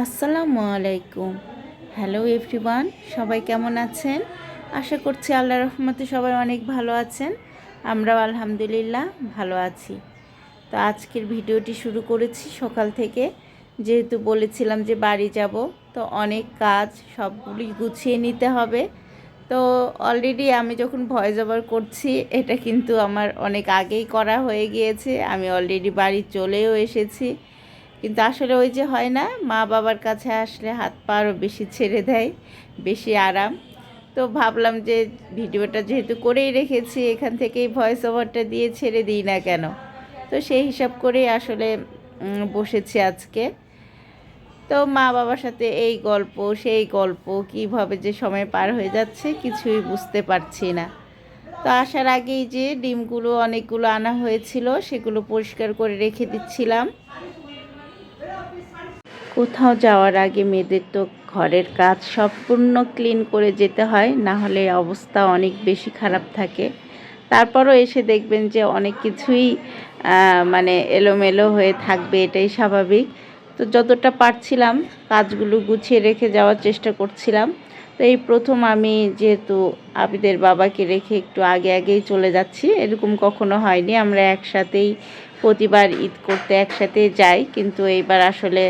আসসালামু আলাইকুম। Hello everyone সবাই কেমন আছেন? আশা করছি আল্লাহ রহমতে সবাই অনেক ভালো আছেন। আমরাও আলহামদুলিল্লাহ ভালো আছি। তো আজকের ভিডিওটি শুরু করেছি সকাল থেকে। যেহেতু বলেছিলাম যে বাড়ি যাব, তো অনেক কাজ সবগুলি গুছিয়ে নিতে হবে। তো অলরেডি আমি যখন ভয়েস ওভার করছি, এটা কিন্তু আমার অনেক আগেই করা হয়ে গিয়েছে। আমি অলরেডি বাড়ি চলেও এসেছি। কিন্তু আসলে ওই যে হয় না, মা বাবার কাছে আসলে হাত পা আরও বেশি ছেড়ে দেয়, বেশি আরাম। তো ভাবলাম যে ভিডিওটা যেহেতু করেই রেখেছি, এখান থেকেই ভয়েস ওভারটা দিয়ে ছেড়ে দিই না কেন? তো সেই হিসাব করেই আসলে বসেছি আজকে। তো মা বাবার সাথে এই গল্প, সেই গল্প, কীভাবে যে সময় পার হয়ে যাচ্ছে কিছুই বুঝতে পারছি না। তো আসার আগেই যে ডিমগুলো অনেকগুলো আনা হয়েছিল, সেগুলো পরিষ্কার করে রেখে দিচ্ছিলাম। কোথাও যাওয়ার আগে মেয়েদের তো ঘরের কাজ সম্পূর্ণ ক্লিন করে যেতে হয়, না হলে অবস্থা অনেক বেশি খারাপ থাকে। তারপরও এসে দেখবেন যে অনেক কিছুই মানে এলোমেলো হয়ে থাকবে, এটাই স্বাভাবিক। তো যতটা পারছিলাম কাজগুলো গুছিয়ে রেখে যাওয়ার চেষ্টা করছিলাম। তো এই প্রথম আমি যেহেতু আবিদের বাবাকে রেখে একটু আগে আগেই চলে যাচ্ছি, এরকম কখনো হয়নি। আমরা একসাথেই প্রতিবার ঈদ করতে একসাথে যাই, কিন্তু এইবার আসলে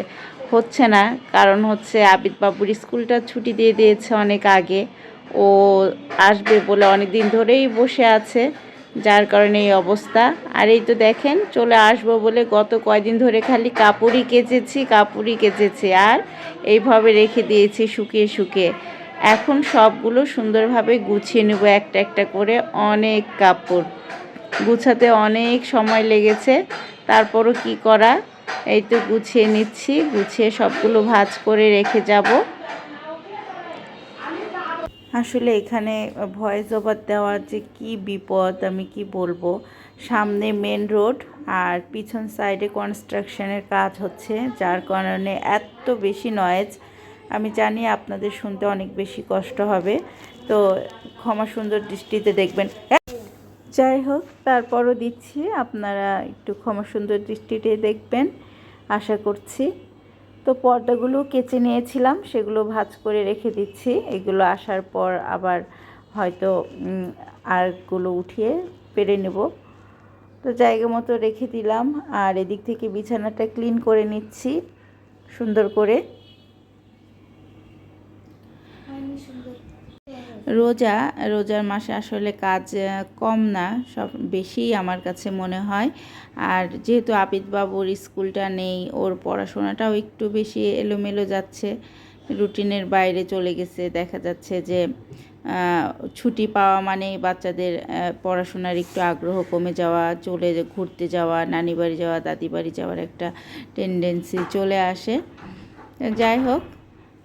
হচ্ছে না, কারণ হচ্ছে আবিদ বাবুর স্কুলটা ছুটি দিয়ে দিয়েছে অনেক আগে। ও আসবে বলে অনেক দিন ধরেই বসে আছে, যার কারণে এই অবস্থা। আর এই তো দেখেন, চলে আসব বলে গত কয়দিন ধরে খালি কাপড়ই কেচেছি কাপড়ই কেচেছি, আর এইভাবে রেখে দিয়েছি শুকিয়ে শুকিয়ে। এখন সবগুলো সুন্দরভাবে গুছিয়ে নেব একটা একটা করে অনেক কাপড়। গুছাতে অনেক সময় লেগেছে, তারপরও কি করা? এই তো গুছিয়ে নিচ্ছি, গুছিয়ে সবগুলো ভাঁজ করে রেখে যাব। আসলে এখানে ভয়েস ওভার দেওয়ার যে কি বিপদ আমি কি বলব? সামনে মেন রোড আর পিছন সাইডে কনস্ট্রাকশনের কাজ হচ্ছে, যার কারণে এত বেশি নয়েজ আমি জানি আপনাদের শুনতে অনেক বেশি কষ্ট হবে, তো ক্ষমা সুন্দর দৃষ্টিতে দেখবেন। যাই হোক, তারপরও দিচ্ছি, আপনারা একটু ক্ষমা সুন্দর দৃষ্টিতে দেখবেন। আশা করছি। তো পর্দাগুলো কেচে নিয়েছিলাম, সেগুলো ভাঁজ করে রেখে দিচ্ছি। এগুলো আসার পর আবার হয়তো আরগুলো উঠিয়ে পেরে নেব। তো জায়গা মতো রেখে দিলাম। আর এদিক থেকে বিছানাটা ক্লিন করে নিচ্ছি, সুন্দর করে। রোজা, রোজার মাসে আসলে কাজ কম না, সব বেশি আমার কাছে মনে হয়। আর যেহেতু আবিদ বাবুর স্কুলটা নেই, ওর পড়াশোনাটাও একটু বেশি এলোমেলো যাচ্ছে, রুটিনের বাইরে চলে গেছে, দেখা যাচ্ছে যে ছুটি পাওয়া মানেই বাচ্চাদের পড়াশোনার একটু আগ্রহ কমে যাওয়া, চলে ঘুরতে যাওয়া নানি বাড়ি যাওয়া দাদি বাড়ি যাওয়ার একটা টেন্ডেন্সি চলে আসে। যাই হোক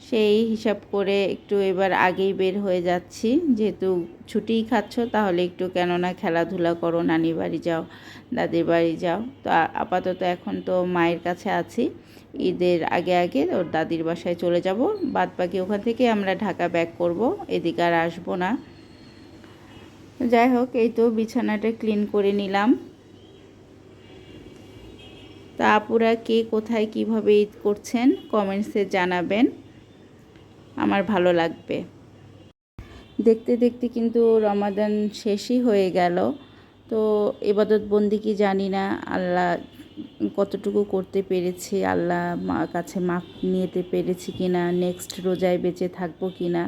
সেই হিসাব করে একটু এবার আগেই বের হয়ে যাচ্ছি। যেহেতু ছুটিই খাচ্ছ, তাহলে একটু কেননা খেলাধুলা করো নানি বাড়ি যাও, দাদির বাড়ি যাও। তো আপাতত এখন তো মায়ের কাছে আছি। ঈদের আগে আগে ওর দাদির বাসায় চলে যাব। বাদ বাকি ওখান থেকে আমরা ঢাকা ব্যাক করব। এদিকে আর আসব না। যাই হোক, এই তো বিছানাটা ক্লিন করে নিলাম। তা আপুরা কে কোথায়, কীভাবে ঈদ করছেন কমেন্টসে জানাবেন। আমার ভালো লাগবে। দেখতে দেখতে কিন্তু রমাদান শেষই হয়ে গেল। তো এবাদত বন্দি কি জানি না, আল্লাহ কতটুকু করতে পেরেছি, আল্লাহ কাছে মাপ নিতে পেরেছি কি না নেক্সট রোজায় বেঁচে থাকব কি না।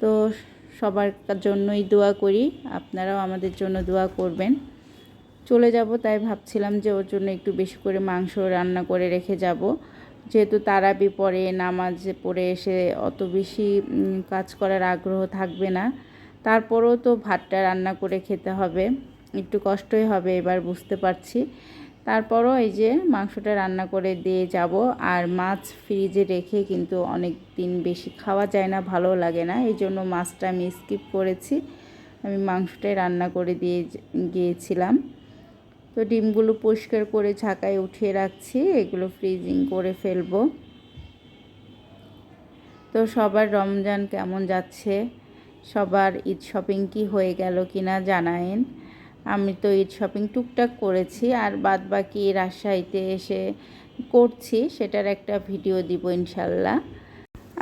তো সবার জন্যই দোয়া করি, আপনারাও আমাদের জন্য দোয়া করবেন। চলে যাব, তাই ভাবছিলাম যে ওর জন্য একটু বেশি করে মাংস রান্না করে রেখে যাব। যেহেতু তারাবি পরে নামাজ পড়ে এসে অত বেশি কাজ করার আগ্রহ থাকবে না। তারপরেও তো ভাতটা রান্না করে খেতে হবে। একটু কষ্টই হবে, এবার বুঝতে পারছি। তারপরও এই যে মাংসটা রান্না করে দিয়ে যাব, আর মাছ ফ্রিজে রেখে কিন্তু অনেক দিন বেশি খাওয়া যায় না ভালো লাগে না। এই জন্য মাছটা আমি স্কিপ করেছি। আমি মাংসটাই রান্না করে দিয়ে গিয়েছিলাম। তো ডিমগুলো পরিষ্কার করে ঝাঁকায় উঠিয়ে রাখছি, এগুলো ফ্রিজিং করে ফেলব। তো সবার রমজান কেমন যাচ্ছে? সবার ঈদ শপিং কি হয়ে গেল কিনা জানায়েন। আমি তো ঈদ শপিং টুকটাক করেছি, আর বাদ বাকি রাজশাহীতে এসে করছি, সেটার একটা ভিডিও দিব ইনশাল্লাহ।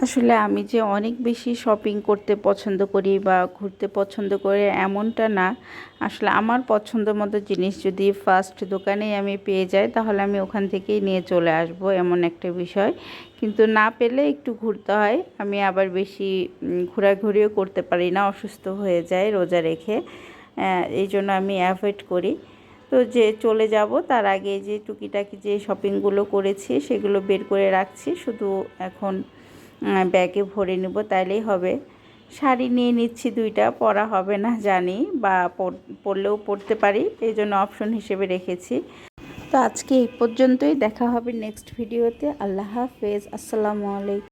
আসলে আমি যে অনেক বেশি শপিং করতে পছন্দ করি বা ঘুরতে পছন্দ করি এমনটা না। আসলে আমার পছন্দ মতো জিনিস যদি ফার্স্ট দোকানেই আমি পেয়ে যাই, তাহলে আমি ওখান থেকেই নিয়ে চলে আসব এমন একটা বিষয়। কিন্তু না পেলে একটু ঘুরতে হয়। আমি আবার বেশি ঘোরাঘুরিও করতে পারি না, অসুস্থ হয়ে যায় রোজা রেখে। এই জন্য আমি অ্যাভয়েড করি। তো যে চলে যাব, তার আগে যে টুকিটাকি যে শপিংগুলো করেছি, সেগুলো বের করে রাখছি। শুধু এখন ব্যাগে ভরে নেব, তাইলেই হবে। শাড়ি নিয়ে নিচ্ছি দুইটা, পরা হবে না, জানি বা পরলেও পরতে পারি এই জন্য অপশন হিসেবে রেখেছি। তো আজকে এই পর্যন্তই, দেখা হবে নেক্সট ভিডিওতে আল্লাহ হাফেজ, আসসালামু আলাইকুম।